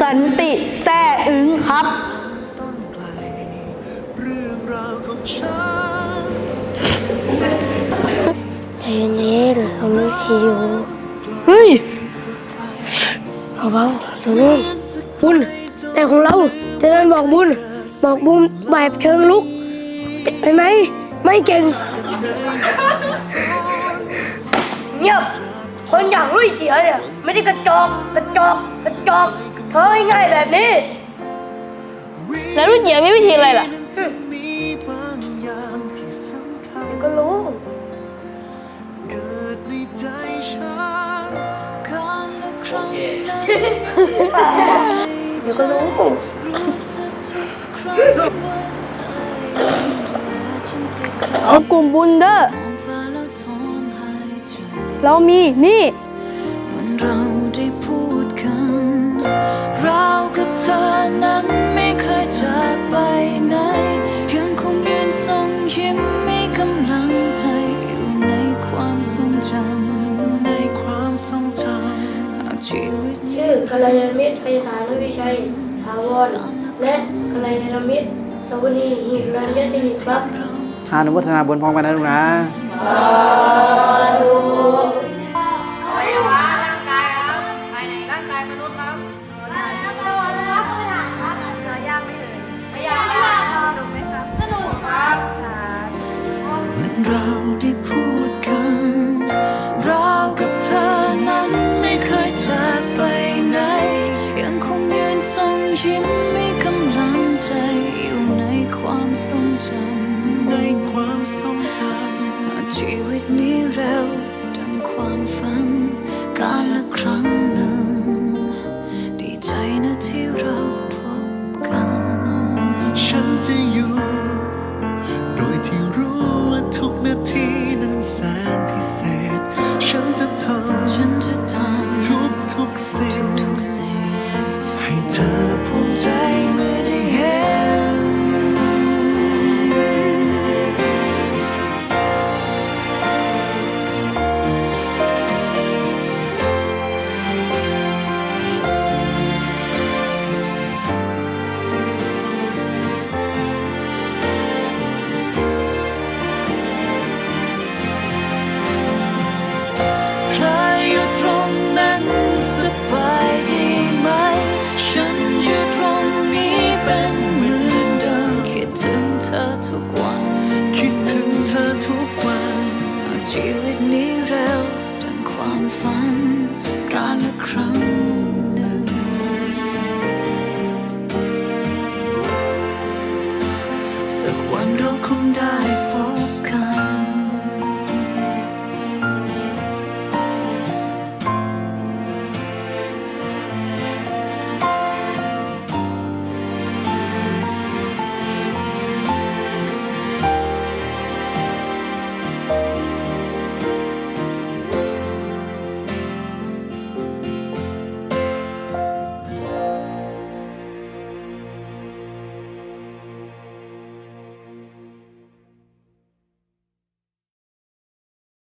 สันติแซ่อึ้งครับ ต้นไกลเรื่องราวของฉันใจเย็นๆเราไม่ทีอยู่เฮ้ยเบาๆเดี๋ยวนู่นบุญแต่ของเราจะเดินบอกบุญบอกบุญแบบเชิงลุกเห็นไหมไม่เก่งเงียบคนอย่างลุยเจียเนี่ยไม่ได้กระจอกกระจอกกระจอก เธอง่ายๆแบบนี้ แล้วรุ่นเหยียมีวิธีอะไรล่ะจะมีบางอย่างที่สำคัญก็รู้เกิดในใจฉันเดี๋ยวก็รู้เอากลุ่มบุญเด้อเรามีนี่วันเรา จากไปไหนยังคงยืนทรงยิ้มมีกำลังใจอยู่ในความทรงจในความทรงจำหากชีวิตชื่อกัลยาณมิตรไพศาลวิชัยถาวรและกัลยาณมิตรสวนีหิรัญญสิริครับอานุโมทนาบุญพร้อมกันนะลูกนะอ เราได้พูดกัน เรากับเธอนั้นไม่เคยจากไปไหน ยังคงยืนทรงยิ้มมีกำลังใจอยู่ในความทรงจำำในความทรงจหากชีวิตนี้เร็ว อทุก